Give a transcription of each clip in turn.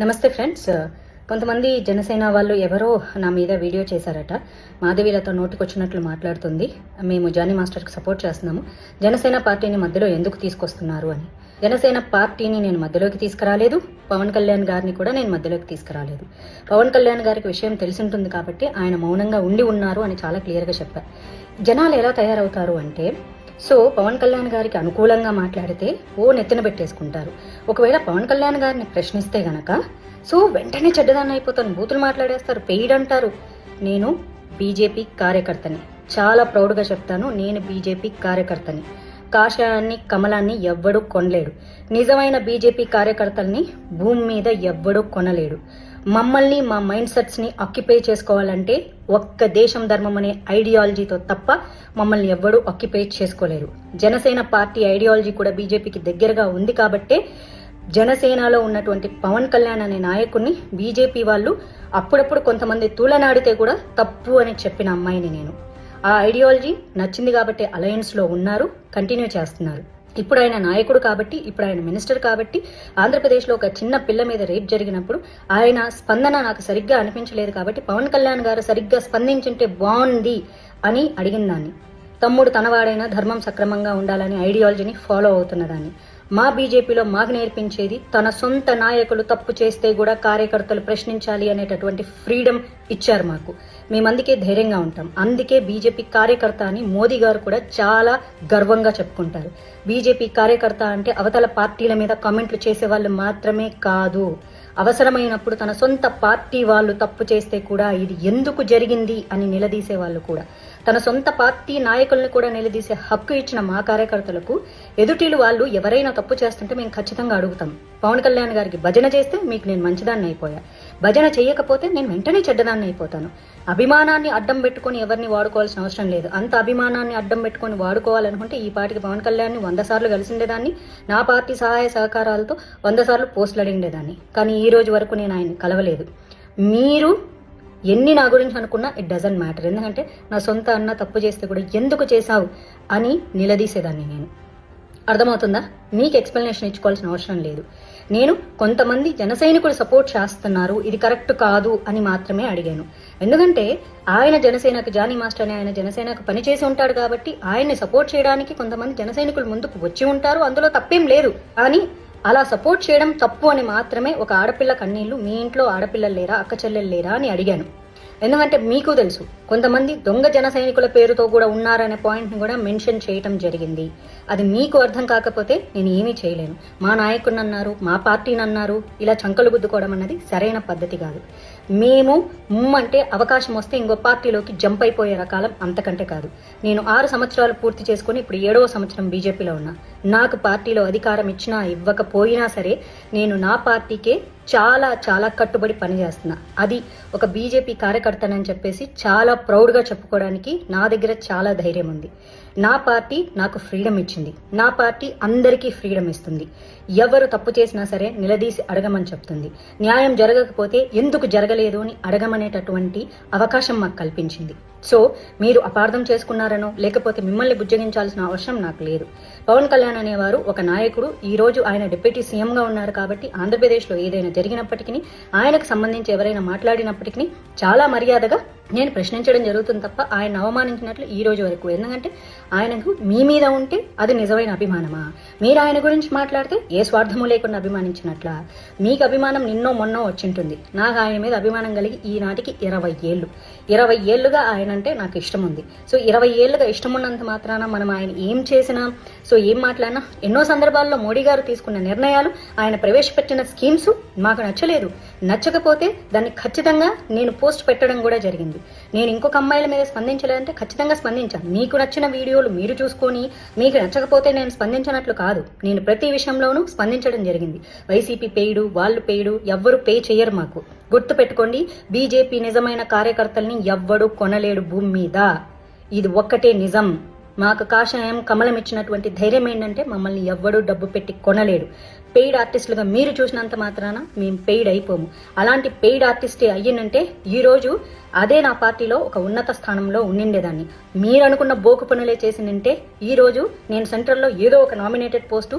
నమస్తే ఫ్రెండ్స్. కొంతమంది జనసేన వాళ్ళు ఎవరో నా మీద వీడియో చేశారట. మాధవీలతో నోటికొచ్చినట్లు మాట్లాడుతుంది. మేము జానీ మాస్టర్కి సపోర్ట్ చేస్తున్నాము. జనసేన పార్టీని మధ్యలో ఎందుకు తీసుకొస్తున్నారు అని. జనసేన పార్టీని నేను మధ్యలోకి తీసుకురాలేదు. పవన్ కళ్యాణ్ గారిని కూడా నేను మధ్యలోకి తీసుకురాలేదు. పవన్ కళ్యాణ్ గారికి విషయం తెలిసి ఉంటుంది కాబట్టి ఆయన మౌనంగా ఉండి ఉన్నారు అని చాలా క్లియర్గా చెప్పారు జనాలు ఎలా తయారవుతారు అంటే సో పవన్ కళ్యాణ్ గారికి అనుకూలంగా మాట్లాడితే ఓ నెత్తిన పెట్టేసుకుంటారు. ఒకవేళ పవన్ కళ్యాణ్ గారిని ప్రశ్నిస్తే గనక సో వెంటనే చెడ్డదాన్ని అయిపోతాను. బూతులు మాట్లాడేస్తారు. పెయిడ్ అంటారు. నేను బీజేపీ కార్యకర్తని. చాలా ప్రౌడ్గా చెప్తాను. నేను బీజేపీ కార్యకర్తని. కాషాయాన్ని కమలాన్ని ఎవ్వడూ కొనలేడు. నిజమైన బీజేపీ కార్యకర్తల్ని భూమి మీద ఎవ్వడూ కొనలేడు. మమ్మల్ని మా మైండ్ సెట్స్ని ఆక్యుపై చేసుకోవాలంటే ఒక్క దేశం ధర్మం అనే ఐడియాలజీతో తప్ప మమ్మల్ని ఎవ్వడూ ఆక్యుపై చేసుకోలేరు. జనసేన పార్టీ ఐడియాలజీ కూడా బీజేపీకి దగ్గరగా ఉంది కాబట్టే జనసేనలో ఉన్నటువంటి పవన్ కళ్యాణ్ అనే నాయకుడిని బీజేపీ వాళ్ళు అప్పుడప్పుడు కొంతమంది తూలనాడితే కూడా తప్పు అని చెప్పిన అమ్మాయిని నేను. ఆ ఐడియాలజీ నచ్చింది కాబట్టి అలయన్స్లో ఉన్నారు కంటిన్యూ చేస్తున్నారు. ఇప్పుడు ఆయన నాయకుడు కాబట్టి ఇప్పుడు ఆయన మినిస్టర్ కాబట్టి ఆంధ్రప్రదేశ్లో ఒక చిన్న పిల్ల మీద రేప్ జరిగినప్పుడు ఆయన స్పందన నాకు సరిగ్గా అనిపించలేదు కాబట్టి పవన్ కళ్యాణ్ గారు సరిగ్గా స్పందించుంటే బాగుంది అని అడిగిన దాన్ని. తమ్ముడు తనవాడైన ధర్మం సక్రమంగా ఉండాలని ఐడియాలజీని ఫాలో అవుతున్నదాన్ని మా బీజేపీలో మాకు నేర్పించేది తన సొంత నాయకులు తప్పు చేస్తే కూడా కార్యకర్తలు ప్రశ్నించాలి అనేటటువంటి ఫ్రీడమ్ ఇచ్చారు మాకు. మేము అందుకే ధైర్యంగా ఉంటాం. అందుకే బీజేపీ కార్యకర్త అని మోదీ గారు కూడా చాలా గర్వంగా చెప్పుకుంటారు. బీజేపీ కార్యకర్త అంటే అవతల పార్టీల మీద కామెంట్లు చేసే వాళ్ళు మాత్రమే కాదు. అవసరమైనప్పుడు తన సొంత పార్టీ వాళ్ళు తప్పు చేస్తే కూడా ఇది ఎందుకు జరిగింది అని నిలదీసే వాళ్ళు కూడా. తన సొంత పార్టీ నాయకులను కూడా నిలదీసే హక్కు ఇచ్చిన మా కార్యకర్తలకు ఎదుటిలు వాళ్ళు ఎవరైనా తప్పు చేస్తుంటే మేము ఖచ్చితంగా అడుగుతాం. పవన్ కళ్యాణ్ గారికి భజన చేస్తే మీకు నేను మంచిదాన్ని అయిపోయా. భజన చేయకపోతే నేను వెంటనే చెడ్డదాన్ని అయిపోతాను. అభిమానాన్ని అడ్డం పెట్టుకొని ఎవరిని వాడుకోవాల్సిన అవసరం లేదు. అంత అభిమానాన్ని అడ్డం పెట్టుకొని వాడుకోవాలనుకుంటే ఈ పాటికి పవన్ కళ్యాణ్ని వంద సార్లు కలిసిండేదాన్ని నా పార్టీ సహాయ సహకారాలతో వంద సార్లు పోస్టులు అడిగిండేదాన్ని కానీ ఈ రోజు వరకు నేను ఆయన కలవలేదు. మీరు ఎన్ని నా గురించి అనుకున్నా ఇట్ డజంట్ మ్యాటర్ ఎందుకంటే నా సొంత అన్న తప్పు చేస్తే కూడా ఎందుకు చేశావు అని నిలదీసేదాన్ని నేను. అర్థమవుతుందా? మీకు ఎక్స్ప్లెనేషన్ ఇచ్చుకోవాల్సిన అవసరం లేదు. నేను కొంతమంది జన సైనికులు సపోర్ట్ చేస్తున్నారు. ఇది కరెక్ట్ కాదు అని మాత్రమే అడిగాను. ఎందుకంటే ఆయన జనసేనకు జానీ మాస్టర్ అని ఆయన జనసేనకు పనిచేసి ఉంటాడు కాబట్టి ఆయన్ని సపోర్ట్ చేయడానికి కొంతమంది జన సైనికులు ముందుకు వచ్చి ఉంటారు. అందులో తప్పేం లేదు. కానీ అలా సపోర్ట్ చేయడం తప్పు అని మాత్రమే ఒక ఆడపిల్ల కన్నీళ్ళు మీ ఇంట్లో ఆడపిల్లలు లేరా అక్క చెల్లెలు లేరా అని అడిగాను. ఎందుకంటే మీకు తెలుసు కొంతమంది దొంగ జన సైనికుల పేరుతో కూడా ఉన్నారనే పాయింట్ని కూడా మెన్షన్ చేయటం జరిగింది. అది మీకు అర్థం కాకపోతే నేను ఏమీ చేయలేను. మా నాయకుడిని అన్నారు మా పార్టీని అన్నారు ఇలా చంకలు గుద్దుకోవడం అన్నది సరైన పద్ధతి కాదు. మేము ముమ్మంటే అవకాశం వస్తే ఇంకో పార్టీలోకి జంప్ అయిపోయే రకాలం అంతకంటే కాదు. నేను ఆరు సంవత్సరాలు పూర్తి చేసుకుని ఇప్పుడు ఏడవ సంవత్సరం బీజేపీలో ఉన్నా. నాకు పార్టీలో అధికారం ఇచ్చినా ఇవ్వకపోయినా సరే నేను నా పార్టీకే చాలా చాలా కట్టుబడి పనిచేస్తున్నా. అది ఒక బీజేపీ కార్యకర్తనని చెప్పేసి చాలా ప్రౌడ్గా చెప్పుకోవడానికి నా దగ్గర చాలా ధైర్యం ఉంది. నా పార్టీ నాకు ఫ్రీడమ్ ఇచ్చింది. నా పార్టీ అందరికీ ఫ్రీడమ్ ఇస్తుంది. ఎవరు తప్పు చేసినా సరే నిలదీసి అడగమని చెప్తుంది. న్యాయం జరగకపోతే ఎందుకు జరగలేదు అని అడగమనేటటువంటి అవకాశం మాకు కల్పించింది. సో మీరు అపార్థం చేసుకున్నారనో లేకపోతే మిమ్మల్ని బుజ్జగించాల్సిన అవసరం నాకు లేదు. పవన్ కళ్యాణ్ అనేవారు ఒక నాయకుడు. ఈ రోజు ఆయన డిప్యూటీ సీఎంగా ఉన్నారు కాబట్టి ఆంధ్రప్రదేశ్లో ఏదైనా జరిగినప్పటికీ ఆయనకు సంబంధించి ఎవరైనా మాట్లాడినప్పటికీ చాలా మర్యాదగా నేను ప్రశ్నించడం జరుగుతుంది తప్ప ఆయన అవమానించినట్లు ఈ రోజు వరకు. ఎందుకంటే ఆయనకు మీ మీద ఉంటే అది నిజమైన అభిమానమా? మీరు ఆయన గురించి మాట్లాడితే ఏ స్వార్థము లేకుండా అభిమానించినట్ల? మీకు అభిమానం నిన్నో మొన్నో వచ్చింటుంది. నాకు ఆయన మీద అభిమానం కలిగి ఈనాటికి ఇరవై ఏళ్ళు. ఇరవై ఏళ్ళుగా ఆయన అంటే నాకు ఇష్టం ఉంది సో ఇరవై ఏళ్ళుగా ఇష్టం ఉన్నంత మాత్రాన మనం ఆయన ఏం చేసినా సో ఏం మాట్లాడినా ఎన్నో సందర్భాల్లో మోడీ గారు తీసుకున్న నిర్ణయాలు ఆయన ప్రవేశపెట్టిన స్కీమ్స్ మాకు నచ్చలేదు. నచ్చకపోతే దాన్ని ఖచ్చితంగా నేను పోస్ట్ పెట్టడం కూడా జరిగింది. నేను ఇంకొక అమ్మాయిల మీద స్పందించలేదంటే ఖచ్చితంగా స్పందించాను. మీకు నచ్చిన వీడియోలు మీరు చూసుకొని మీకు నచ్చకపోతే నేను స్పందించినట్లు కాదు. నేను ప్రతి విషయంలోనూ స్పందించడం జరిగింది. వైసీపీ పేయుడు వాళ్ళు పేయుడు ఎవ్వరు పే చేయరు మాకు. గుర్తు పెట్టుకోండి బీజేపీ నిజమైన కార్యకర్తల్ని ఎవ్వడు కొనలేడు భూమి మీద. ఇది ఒక్కటే నిజం. మాకు కాషాయం కమలం ఇచ్చినటువంటి ధైర్యం ఏంటంటే మమ్మల్ని ఎవ్వడూ డబ్బు పెట్టి కొనలేడు. పెయిడ్ ఆర్టిస్టులుగా మీరు చూసినంత మాత్రాన మేము పెయిడ్ అయిపోము. అలాంటి పెయిడ్ ఆర్టిస్టే అయ్యిందంటే ఈరోజు అదే నా పార్టీలో ఒక ఉన్నత స్థానంలో ఉండిండేదాన్ని. మీరు అనుకున్న బోకు పనులే చేసిందంటే ఈరోజు నేను సెంట్రల్లో ఏదో ఒక నామినేటెడ్ పోస్టు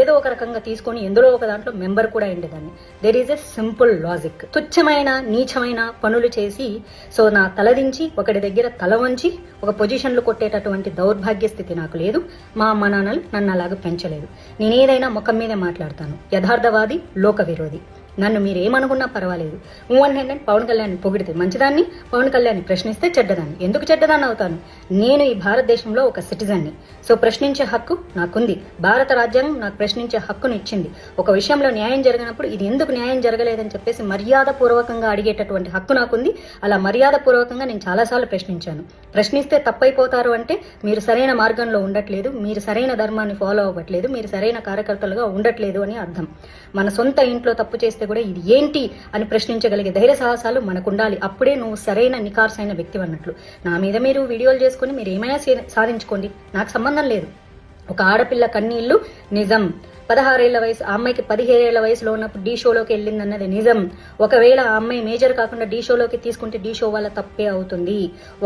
ఏదో ఒక రకంగా తీసుకొని ఎందులో ఒక దాంట్లో మెంబర్ కూడా ఉండేదాన్ని there is a simple logic తుచ్చమైన నీచమైన పనులు చేసి సో నా తలదించి ఒకటి దగ్గర తల వంచి ఒక పొజిషన్లు కొట్టేటటువంటి దౌర్భాగ్య స్థితి నాకు లేదు. మా అమ్మ నాన్నలు నన్ను అలాగ పెంచలేదు. నేనేదైనా ముఖం మీదే మాట్లాడతాను. యథార్థవాది లోక విరోధి నన్ను మీరు ఏమనుకున్నా పర్వాలేదు. ఊ అని పవన్ కళ్యాణ్ పొగిడితే మంచిదాన్ని పవన్ కళ్యాణ్ ప్రశ్నిస్తే చెడ్డదాన్ని. ఎందుకు చెడ్డదాన్ని అవుతాను? నేను ఈ భారతదేశంలో ఒక సిటిజన్ని. సో ప్రశ్నించే హక్కు నాకుంది. భారత రాజ్యాంగం నాకు ప్రశ్నించే హక్కును ఇచ్చింది. ఒక విషయంలో న్యాయం జరిగినప్పుడు ఇది ఎందుకు న్యాయం జరగలేదని చెప్పేసి మర్యాద పూర్వకంగా అడిగేటటువంటి హక్కు నాకుంది. అలా మర్యాద పూర్వకంగా నేను చాలాసార్లు ప్రశ్నించాను. ప్రశ్నిస్తే తప్పైపోతారు అంటే మీరు సరైన మార్గంలో ఉండట్లేదు మీరు సరైన ధర్మాన్ని ఫాలో అవ్వట్లేదు మీరు సరైన కార్యకర్తలుగా ఉండట్లేదు అని అర్థం. మన సొంత ఇంట్లో తప్పు చేస్తే కూడా ఇది ఏంటి అని ప్రశ్నించగలిగే ధైర్య సాహసాలు మనకుండాలి. అప్పుడే నువ్వు సరైన నికార్సైన వ్యక్తి అన్నట్లు. నా మీద మీరు వీడియోలు చేసుకుని మీరు ఏమైనా సాధించుకోండి. నాకు సంబంధం లేదు. ఒక ఆడపిల్ల కన్నీళ్ళు నిజం. పదహారేళ్ళ వయసు ఆ అమ్మాయికి పదిహేడేళ్ళ వయసులో ఉన్నప్పుడు డీ షోలోకి వెళ్ళిందన్నది నిజం. ఒకవేళ ఆ అమ్మాయి మేజర్ కాకుండా డీ షోలోకి తీసుకుంటే డీ షో వల్ల తప్పే అవుతుంది.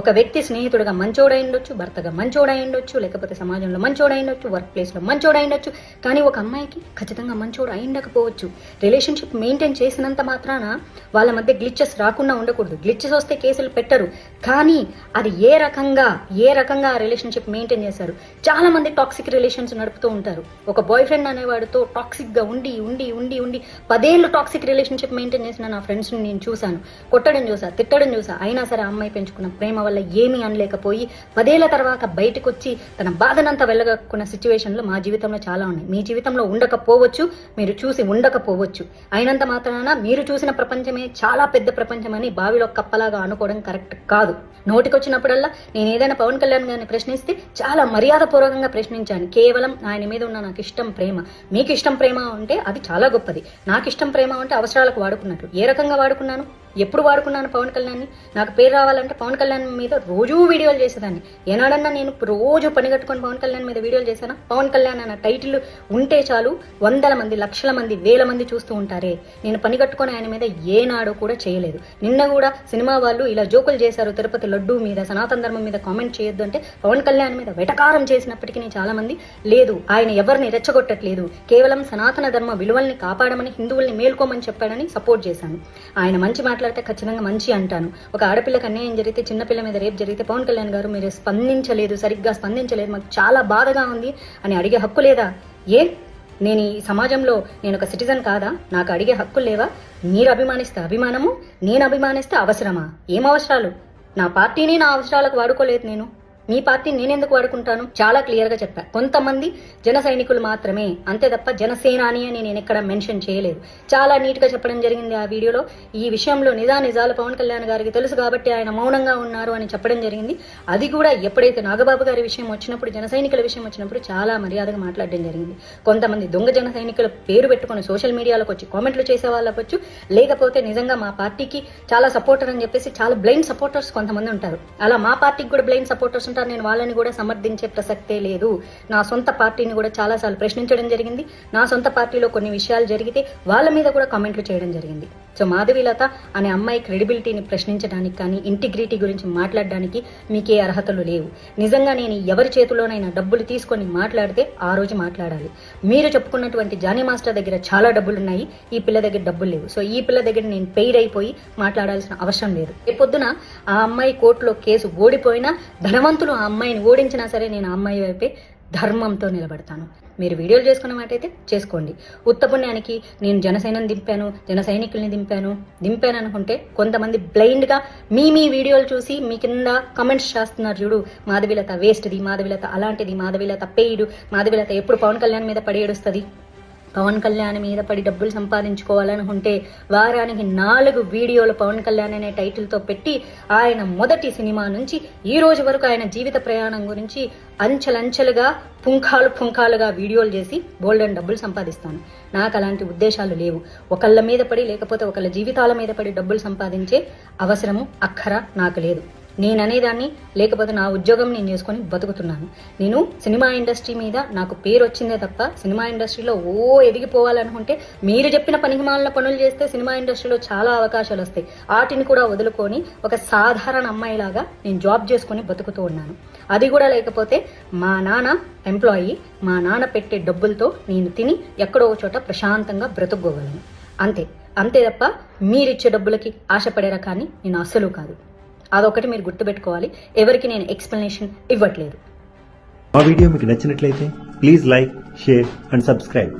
ఒక వ్యక్తి స్నేహితుడుగా మంచోడై ఉండొచ్చు భర్తగా మంచోడై ఉండొచ్చు లేకపోతే సమాజంలో మంచోడై ఉండొచ్చు వర్క్ ప్లేస్లో మంచోడై ఉండొచ్చు కానీ ఒక అమ్మాయికి ఖచ్చితంగా మంచోడు అయిండకపోవచ్చు రిలేషన్షిప్ మెయింటైన్ చేసినంత మాత్రాన వాళ్ళ మధ్య గ్లిచెస్ రాకుండా ఉండకూడదు. గ్లిచెస్ వస్తే కేసులు పెట్టరు. కానీ అది ఏ రకంగా ఏ రకంగా ఆ రిలేషన్షిప్ మెయింటైన్ చేశారు? చాలా మంది టాక్సిక్ రిలేషన్స్ నడుపుతూ ఉంటారు. ఒక బాయ్ ఫ్రెండ్ అనేవాడితో టాక్సిక్గా ఉండి ఉండి ఉండి ఉండి పదేళ్ళు టాక్సిక్ రిలేషన్షిప్ మెయింటైన్ చేసిన నా ఫ్రెండ్స్ని నేను చూశాను. కొట్టడం చూసా తిట్టడం చూసా అయినా సరే అమ్మాయి పెంచుకున్న ప్రేమ వల్ల ఏమీ అనలేకపోయి పదేళ్ళ తర్వాత బయటకు వచ్చి తన బాధనంతా వెళ్ళగక్కున్న సిచ్యువేషన్లు మా జీవితంలో చాలా ఉన్నాయి. మీ జీవితంలో ఉండకపోవచ్చు మీరు చూసి ఉండకపోవచ్చు. అయినంత మాత్రాన మీరు చూసిన ప్రపంచమే చాలా పెద్ద ప్రపంచమని బావిలో కప్పలాగా అనుకోవడం కరెక్ట్ కాదు. నోటికొచ్చినప్పుడల్లా నేను ఏదైనా పవన్ కళ్యాణ్ గారిని ప్రశ్నిస్తే చాలా మర్యాదపూర్వకంగా ప్రశ్నించాను. కేవలం ఆయన మీద ఉన్న నాకు ఇష్టం ప్రేమ. మీకు ఇష్టం ప్రేమ ఉంటే అది చాలా గొప్పది. నాకు ఇష్టం ప్రేమ ఉంటే అవసరాలకు వాడుకున్నట్లు. ఏ రకంగా వాడుకున్నాను? ఎప్పుడు వాడుకున్నాను పవన్ కళ్యాణ్ని? నాకు పేరు రావాలంటే పవన్ కళ్యాణ్ మీద రోజూ వీడియోలు చేసేదాన్ని. ఏనాడన్నా నేను రోజు పని కట్టుకొని పవన్ కళ్యాణ్ మీద వీడియోలు చేశానా? పవన్ కళ్యాణ్ అన్న టైటిల్ ఉంటే చాలు వందల మంది లక్షల మంది వేల మంది చూస్తూ ఉంటారే. నేను పని కట్టుకొని ఆయన మీద ఏనాడు కూడా చేయలేదు. నిన్న కూడా సినిమా వాళ్ళు ఇలా జోకులు చేశారు తిరుపతి లడ్డు మీద సనాతన ధర్మం మీద కామెంట్ చేయొద్దు అంటే పవన్ కళ్యాణ్ మీద వెటకారం చేసినప్పటికీ నేను చాలా మంది లేదు. ఆయన ఎవరిని రెచ్చగొట్టట్లేదు. కేవలం సనాతన ధర్మ విలువల్ని కాపాడమని హిందువుల్ని మేల్కోమని చెప్పాడని సపోర్ట్ చేశాను. ఆయన మంచి మాట మాట్లాడితే ఖచ్చితంగా మంచి అంటాను. ఒక ఆడపిల్లకి అన్యాయం జరిగితే చిన్నపిల్ల మీద రేపు జరిగితే పవన్ కళ్యాణ్ గారు మీరు స్పందించలేదు సరిగ్గా స్పందించలేదు మాకు చాలా బాధగా ఉంది అని అడిగే హక్కు లేదా? ఏ? నేను ఈ సమాజంలో నేను ఒక సిటిజన్ కాదా? నాకు అడిగే హక్కులు లేవా? మీరు అభిమానిస్తే అభిమానము నేను అభిమానిస్తే అవసరమా? ఏం అవసరాలు? నా పార్టీని నా అవసరాలకు వాడుకోలేదు నేను. మీ పార్టీ నేనెందుకు వాడుకుంటాను? చాలా క్లియర్గా చెప్పా. కొంతమంది జన సైనికులు మాత్రమే. అంతే తప్ప జనసేనాని అని నేను ఎక్కడ మెన్షన్ చేయలేదు. చాలా నీట్గా చెప్పడం జరిగింది ఆ వీడియోలో. ఈ విషయంలో నిజా నిజాలు పవన్ కళ్యాణ్ గారికి తెలుసు కాబట్టి ఆయన మౌనంగా ఉన్నారు అని చెప్పడం జరిగింది. అది కూడా ఎప్పుడైతే నాగబాబు గారి విషయం వచ్చినప్పుడు జన సైనికుల విషయం వచ్చినప్పుడు చాలా మర్యాదగా మాట్లాడడం జరిగింది. కొంతమంది దొంగ జన సైనికుల పేరు పెట్టుకొని సోషల్ మీడియాలోకి వచ్చి కామెంట్లు చేసే వాళ్ళకొచ్చు. లేకపోతే నిజంగా మా పార్టీకి చాలా సపోర్టర్ అని చెప్పేసి చాలా బ్లైండ్ సపోర్టర్స్ కొంతమంది ఉంటారు. అలా మా పార్టీకి కూడా బ్లైండ్ సపోర్టర్స్ ఉంటారు. నేను వాళ్ళని కూడా సమర్థించే ప్రసక్తే లేదు. నా సొంత పార్టీని కూడా చాలాసార్లు ప్రశ్నించడం జరిగింది. నా సొంత పార్టీలో కొన్ని విషయాలు జరిగితే వాళ్ళ మీద కూడా కామెంట్లు చేయడం జరిగింది. సో మాధవీలత అనే అమ్మాయి క్రెడిబిలిటీని ప్రశ్నించడానికి కానీ ఇంటిగ్రిటీ గురించి మాట్లాడడానికి మీకే అర్హతలు లేవు. నిజంగా నేను ఎవరి చేతిలోనైనా డబ్బులు తీసుకొని మాట్లాడితే ఆ రోజు మాట్లాడాలి. మీరు చెప్పుకున్నటువంటి జానీ మాస్టర్ దగ్గర చాలా డబ్బులు ఉన్నాయి ఈ పిల్ల దగ్గర డబ్బులు లేవు. సో ఈ పిల్ల దగ్గర నేను పెయిడ్ అయిపోయి మాట్లాడాల్సిన అవసరం లేదు. రేపొద్దున ఆ అమ్మాయి కోర్టులో కేసు ఓడిపోయినా ధనవంతులు ఆ అమ్మాయిని ఓడించినా సరే నేను ఆ అమ్మాయి వైపే ధర్మంతో నిలబడతాను. మీరు వీడియోలు చేసుకున్నమాటైతే చేసుకోండి. ఉత్తపుణ్యానికి నేను జనసేనని దింపాను జన సైనికుల్ని దింపాను దింపాను అనుకుంటే కొంతమంది బ్లైండ్గా మీ మీ వీడియోలు చూసి మీ కింద కమెంట్స్ చేస్తున్నారు చూడు. మాధవిలత వేస్ట్ది మాధవిలత అలాంటిది మాధవిలత పెయిడ్ మాధవిలత ఎప్పుడు పవన్ కళ్యాణ్ మీద పడి ఏడుస్తుంది పవన్ కళ్యాణ్ మీద పడి డబ్బులు సంపాదించుకోవాలనుకుంటే వారానికి నాలుగు వీడియోలు పవన్ కళ్యాణ్ అనే టైటిల్తో పెట్టి ఆయన మొదటి సినిమా నుంచి ఈ రోజు వరకు ఆయన జీవిత ప్రయాణం గురించి అంచెలంచెలుగా పుంఖాలు పుంఖాలుగా వీడియోలు చేసి బోల్డెన్ డబ్బులు సంపాదిస్తాను. నాకు అలాంటి ఉద్దేశాలు లేవు. ఒకళ్ళ మీద పడి లేకపోతే ఒకళ్ళ జీవితాల మీద పడి డబ్బులు సంపాదించే అవసరము అక్కర నాకు లేదు. నేను అనేదాన్ని లేకపోతే నా ఉద్యోగం నేను చేసుకొని బతుకుతున్నాను. నేను సినిమా ఇండస్ట్రీ మీద నాకు పేరు వచ్చిందే తప్ప సినిమా ఇండస్ట్రీలో ఓ ఎదిగిపోవాలనుకుంటే మీరు చెప్పిన పనికిమాలిన పనులు చేస్తే సినిమా ఇండస్ట్రీలో చాలా అవకాశాలు వస్తాయి. వాటిని కూడా వదులుకొని ఒక సాధారణ అమ్మాయిలాగా నేను జాబ్ చేసుకొని బతుకుతూ ఉన్నాను. అది కూడా లేకపోతే మా నాన్న ఎంప్లాయీ మా నాన్న పెట్టే డబ్బులతో నేను తిని ఎక్కడో చోట ప్రశాంతంగా బ్రతుక్కోగలను. అంతే. అంతే తప్ప మీరిచ్చే డబ్బులకి ఆశపడే రకాన్ని నేను అస్సలు కాదు. అదొకటి మీరు గుర్తుపెట్టుకోవాలి. ఎవరికి నేను ఎక్స్ప్లెనేషన్ ఇవ్వట్లేదు. మా వీడియో మీకు నచ్చినట్లయితే please like share and subscribe